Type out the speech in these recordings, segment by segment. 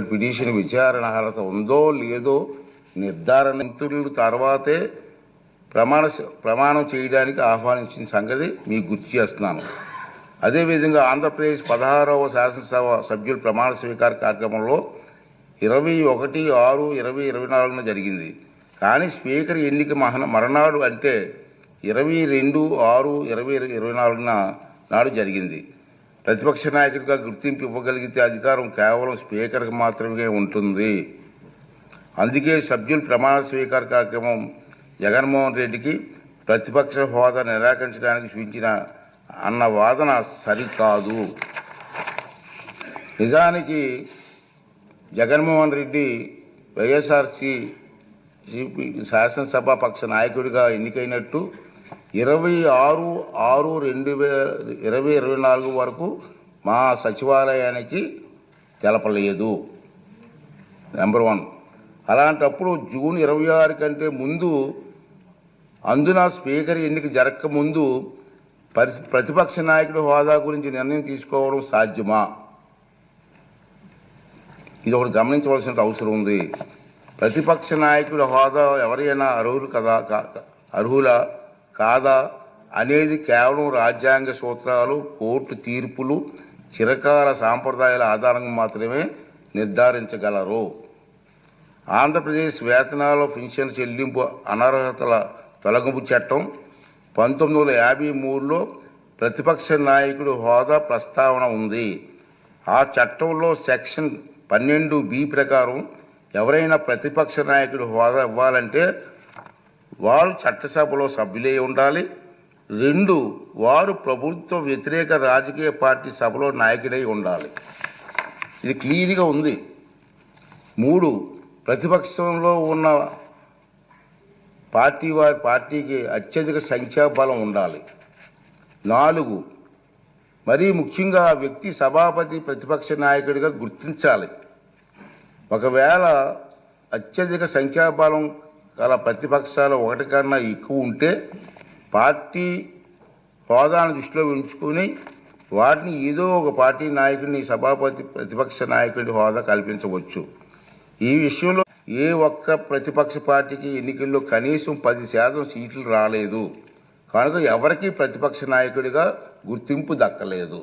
సంబంధించిన పిటిషన్ విచారణ అర్హత ఉందో లేదో నిర్ధారణ మంత్రులు తర్వాతే ప్రమాణ ప్రమాణం చేయడానికి ఆహ్వానించిన సంగతి మీకు గుర్తు చేస్తున్నాను. అదేవిధంగా ఆంధ్రప్రదేశ్ పదహారవ శాసనసభ సభ్యుల ప్రమాణ స్వీకార కార్యక్రమంలో ఇరవై ఒకటి ఆరు ఇరవై ఇరవై నాలుగున జరిగింది. కానీ స్పీకర్ ఎన్నిక మహన మరణాడు అంటే ఇరవై రెండు ఆరు ఇరవై ఇరవై నాలుగున నాడు జరిగింది. ప్రతిపక్ష నాయకుడిగా గుర్తింపు ఇవ్వగలిగితే అధికారం కేవలం స్పీకర్కి మాత్రమే ఉంటుంది. అందుకే సభ్యుల ప్రమాణ స్వీకార కార్యక్రమం జగన్మోహన్ రెడ్డికి ప్రతిపక్ష హోదా నిరాకరించడానికి సూచించిన అన్న వాదన సరికాదు. నిజానికి జగన్మోహన్ రెడ్డి వైఎస్ఆర్సీ శాసనసభా పక్ష నాయకుడిగా ఎన్నికైనట్టు ఇరవై ఆరు ఆరు రెండు వే ఇరవై ఇరవై నాలుగు వరకు మా సచివాలయానికి తెలపలేదు. నెంబర్ వన్ అలాంటప్పుడు జూన్ ఇరవై ఆరు కంటే ముందు అందున స్పీకర్ ఎన్నిక జరగక ముందు పరి ప్రతిపక్ష నాయకుడి హోదా గురించి నిర్ణయం తీసుకోవడం సాధ్యమా? ఇది ఒకటి గమనించవలసిన అవసరం ఉంది. ప్రతిపక్ష నాయకుడి హోదా ఎవరైనా అర్హులు కదా కా- అర్హులా? కాదా అనేది కేవలం రాజ్యాంగ సూత్రాలు కోర్టు తీర్పులు చిరకాల సాంప్రదాయాల ఆధారంగా మాత్రమే నిర్ధారించగలరు. ఆంధ్రప్రదేశ్ వేతనాల పెన్షన్ చెల్లింపు అనర్హతల తొలగింపు చట్టం పంతొమ్మిది వందల యాభై మూడులో ప్రతిపక్ష నాయకుడు హోదా ప్రస్తావన ఉంది. ఆ చట్టంలో సెక్షన్ పన్నెండు బి ప్రకారం ఎవరైనా ప్రతిపక్ష నాయకుడు హోదా ఇవ్వాలంటే వారు చట్టసభలో సభ్యులై ఉండాలి. రెండు వారు ప్రభుత్వ వ్యతిరేక రాజకీయ పార్టీ సభలో నాయకుడై ఉండాలి. ఇది క్లియర్గా ఉంది. మూడు ప్రతిపక్షంలో ఉన్న పార్టీ వారి పార్టీకి అత్యధిక సంఖ్యాబలం ఉండాలి. నాలుగు మరీ ముఖ్యంగా ఆ వ్యక్తి సభాపతి ప్రతిపక్ష నాయకుడిగా గుర్తించాలి. ఒకవేళ అత్యధిక సంఖ్యాబలం గల ప్రతిపక్షాలు ఒకటి కన్నా ఎక్కువ ఉంటే పార్టీ హోదాను దృష్టిలో ఉంచుకొని వాటిని ఏదో ఒక పార్టీ నాయకుడిని సభాపతి ప్రతిపక్ష నాయకుడి హోదా కల్పించవచ్చు. ఈ విషయంలో ఏ ఒక్క ప్రతిపక్ష పార్టీకి ఎన్నికల్లో కనీసం పది శాతం సీట్లు రాలేదు. కనుక ఎవరికి ప్రతిపక్ష నాయకుడిగా గుర్తింపు దక్కలేదు.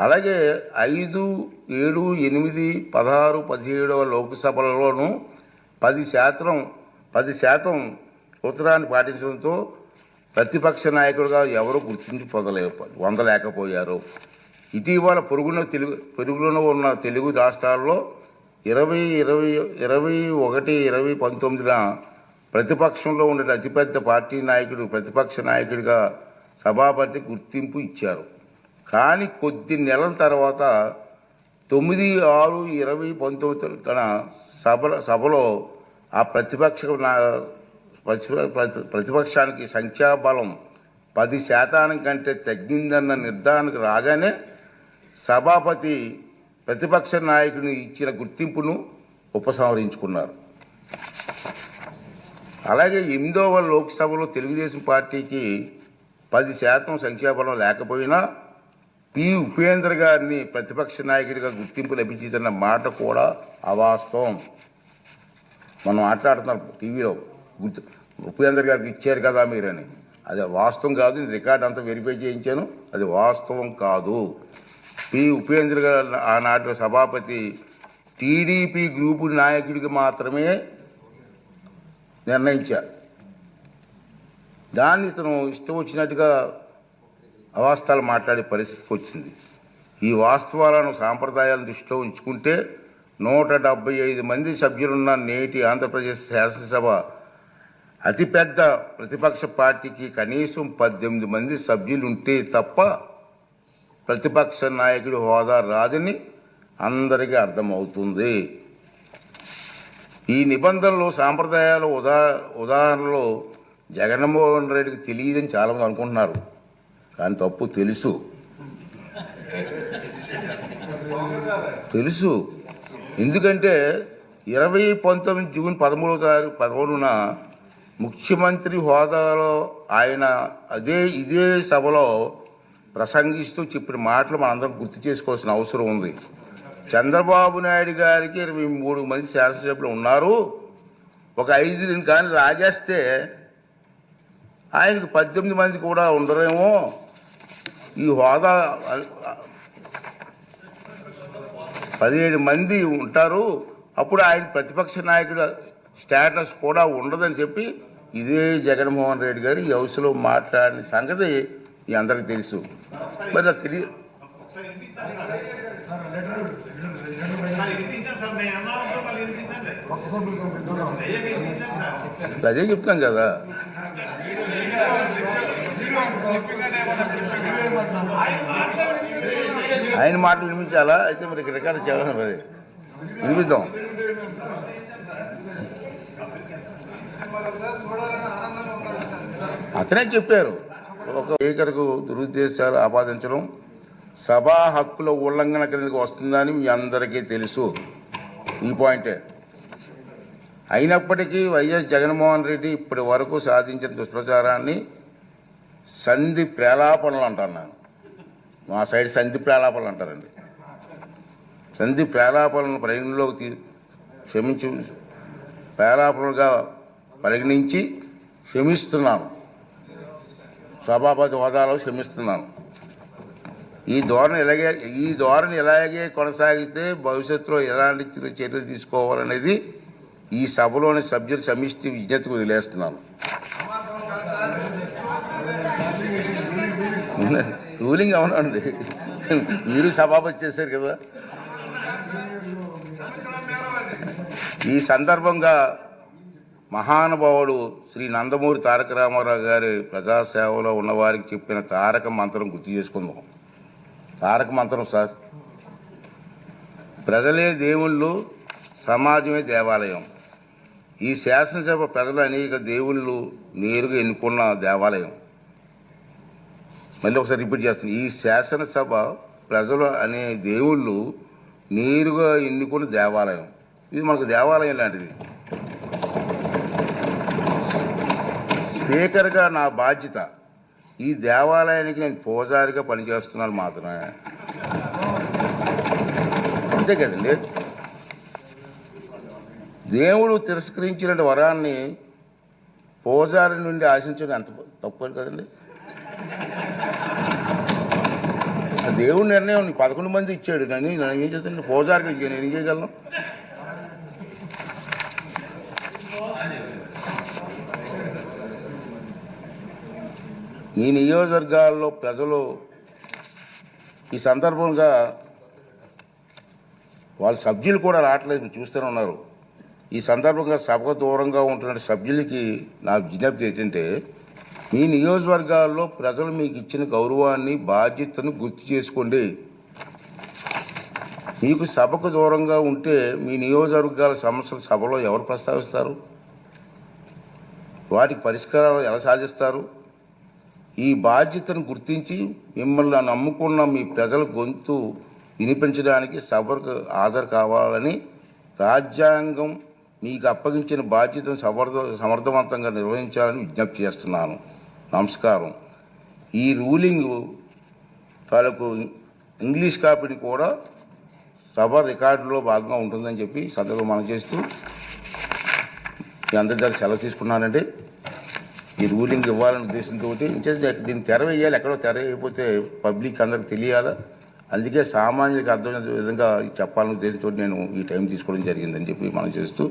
అలాగే ఐదు ఏడు ఎనిమిది పదహారు పదిహేడవ లోక్సభలలోనూ పది శాతం పది శాతం ఉత్తరాన్ని పాటించడంతో ప్రతిపక్ష నాయకుడుగా ఎవరు గుర్తింపు పొందలే పొందలేకపోయారు. ఇటీవల పొరుగున తెలుగు పొరుగులో ఉన్న తెలుగు రాష్ట్రాల్లో ఇరవై ఇరవై ఇరవై ఒకటి ఇరవై పంతొమ్మిదిన ప్రతిపక్షంలో ఉండే అతిపెద్ద పార్టీ నాయకుడు ప్రతిపక్ష నాయకుడిగా సభాపతి గుర్తింపు ఇచ్చారు. కానీ కొద్ది నెలల తర్వాత తొమ్మిది ఆరు ఇరవై పంతొమ్మిది తన సభ సభలో ఆ ప్రతిపక్ష నా- ప్రతి- ప్రతిపక్షానికి సంఖ్యాబలం పది శాతానం కంటే తగ్గిందన్న నిర్ధారణకు రాగానే సభాపతి ప్రతిపక్ష నాయకుని ఇచ్చిన గుర్తింపును ఉపసంహరించుకున్నారు. అలాగే ఎనిమిదవ లోక్సభలో తెలుగుదేశం పార్టీకి పది శాతం సంఖ్యాబలం లేకపోయినా పి ఉపేంద్ర గారిని ప్రతిపక్ష నాయకుడిగా గుర్తింపు లభించిందన్న మాట కూడా అవాస్తవం. మనం మాట్లాడుతున్నారు టీవీలో గుర్తు గారికి ఇచ్చారు కదా మీరని. అది వాస్తవం కాదు నేను రికార్డ్ అంతా వెరిఫై చేయించాను అది వాస్తవం కాదు. పి. ఉపేంద్ర గారు ఆనాటి సభాపతి టీడీపీ గ్రూపు నాయకుడికి మాత్రమే నిర్ణయించా. దాన్ని ఇతను ఇష్టం వచ్చినట్టుగా అవాస్తవాలు మాట్లాడే పరిస్థితికి వచ్చింది. ఈ వాస్తవాలను సాంప్రదాయాలను దృష్టిలో ఉంచుకుంటే నూట డెబ్బై ఐదు మంది సభ్యులున్న నేటి ఆంధ్రప్రదేశ్ శాసనసభ అతిపెద్ద ప్రతిపక్ష పార్టీకి కనీసం పద్దెనిమిది మంది సభ్యులు ఉంటే తప్ప ప్రతిపక్ష నాయకుడి హోదా రాదని అందరికీ అర్థమవుతుంది. ఈ నిబంధనలు సాంప్రదాయాలు ఉదా ఉదాహరణలో జగన్మోహన్ రెడ్డికి తెలియదని చాలామంది అనుకుంటున్నారు. కానీ తప్పు తెలుసు. తెలుసు. ఎందుకంటే ఇరవై పంతొమ్మిది జూన్ పదమూడవ తారీఖు పదమూడున ముఖ్యమంత్రి హోదాలో ఆయన అదే ఇదే సభలో ప్రసంగిస్తూ చెప్పిన మాటలు మనందరం గుర్తు చేసుకోవాల్సిన అవసరం ఉంది. చంద్రబాబు నాయుడు గారికి ఇరవై మూడు మంది శాసనసభ్యులు ఉన్నారు. ఒక ఐదు కానీ రాజేస్తే ఆయనకి పద్దెనిమిది మంది కూడా ఉండరేమో. ఈ హోదా పదిహేడు మంది ఉంటారు అప్పుడు ఆయన ప్రతిపక్ష నాయకుడు స్టేటస్ కూడా ఉండదని చెప్పి ఇదే జగన్మోహన్ రెడ్డి గారు ఈ హౌస్లో మాట్లాడిన సంగతి మీ అందరికి తెలుసు. మరి నాకు తెలియ అదే చెప్తాం కదా. ఆయన ఆయన మాటలు వినిపించాలా? అయితే మరి రికార్డు చేయాలి మరి? వినిపిద్దాం. అతనే చెప్పారు. ఒక స్పీకర్కు దురుద్దేశాలు ఆపాదించడం సభా హక్కుల ఉల్లంఘన కిందకి వస్తుందని మీ అందరికీ తెలుసు. ఈ పాయింటే. అయినప్పటికీ వైఎస్ జగన్మోహన్ రెడ్డి ఇప్పటి వరకు సాధించిన దుష్ప్రచారాన్ని సంధి ప్రేలాపనలు అంటున్నాను మా సైడ్ సంధి ప్రేలాపాలు అంటారండి. సంధి ప్రేలాపనలను పరిగణలోకి తీ క్షమించి ప్రేలాపనలుగా పరిగణించి క్షమిస్తున్నాను. సభాపతి హోదాలో క్షమిస్తున్నాను. ఈ ధోరణి ఇలాగే ఈ ధోరణి ఇలాగే కొనసాగిస్తే భవిష్యత్తులో ఎలాంటి చర్యలు తీసుకోవాలనేది ఈ సభలోని సభ్యుల సమిష్టి విజ్ఞతకు వదిలేస్తున్నాను. రూలింగ్ అవునండి. మీరు సభాపతి చేశారు కదా. ఈ సందర్భంగా మహానుభావుడు శ్రీ నందమూరి తారక రామారావు గారి ప్రజాసేవలో ఉన్నవారికి చెప్పిన తారక మంత్రం గుర్తు చేసుకుందాం. తారక మంత్రం సార్. ప్రజలే దేవుళ్ళు సమాజమే దేవాలయం. ఈ శాసనసభ ప్రజలు అనేక దేవుళ్ళు నేరుగా ఎన్నుకున్న దేవాలయం. మళ్ళీ ఒకసారి రిపీట్ చేస్తాను. ఈ శాసనసభ ప్రజలు అనే దేవుళ్ళు నేరుగా ఎన్నుకున్న దేవాలయం. ఇది మనకు దేవాలయం లాంటిది. స్పీకర్గా నా బాధ్యత ఈ దేవాలయానికి నేను పూజారిగా పనిచేస్తున్నాను మాత్రమే. అంతే కదండి దేవుడు తిరస్కరించిన వరాన్ని పూజారి నుండి ఆశించడం ఎంత తప్పు కదండి? దేవుడి నిర్ణయం నీ పదకొండు మంది ఇచ్చాడు. నన్ను నన్ను ఏం చేస్తాను. పూజారికి నేను ఏం చేయగలను? ఈ నియోజకవర్గాల్లో ప్రజలు ఈ సందర్భంగా వాళ్ళ సభ్యులు కూడా రావట్లేదు. చూస్తూనే ఉన్నారు. ఈ సందర్భంగా సభకు దూరంగా ఉంటున్న సభ్యులకి నా విజ్ఞప్తి ఏంటంటే మీ నియోజకవర్గాల్లో ప్రజలు మీకు ఇచ్చిన గౌరవాన్ని బాధ్యతను గుర్తు చేసుకోండి. మీకు సభకు దూరంగా ఉంటే మీ నియోజకవర్గాల సమస్యలు సభలో ఎవరు ప్రస్తావిస్తారు? వాటికి పరిష్కారాలు ఎలా సాధిస్తారు? ఈ బాధ్యతను గుర్తించి మిమ్మల్ని నమ్ముకున్న మీ ప్రజల గొంతు వినిపించడానికి సభకు హాజరు కావాలని రాజ్యాంగం మీకు అప్పగించిన బాధ్యతను సమర్థ సమర్థవంతంగా నిర్వహించాలని విజ్ఞప్తి చేస్తున్నాను. నమస్కారం. ఈ రూలింగ్ తాలూకు ఇంగ్లీష్ కాపీని కూడా సభ రికార్డులో భాగంగా ఉంటుందని చెప్పి సందర్భం మనం చేస్తూ మీ అందరి దగ్గర సెలవు తీసుకున్నానండి. ఈ రూలింగ్ ఇవ్వాలనే ఉద్దేశంతో దీన్ని తెర వేయాలి ఎక్కడో తెర అయిపోతే పబ్లిక్ అందరికి తెలియాలా? అందుకే సామాన్యులకు అర్థమైన విధంగా చెప్పాలనే ఉద్దేశంతో నేను ఈ టైం తీసుకోవడం జరిగిందని చెప్పి మనం చేస్తూ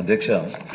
addiction.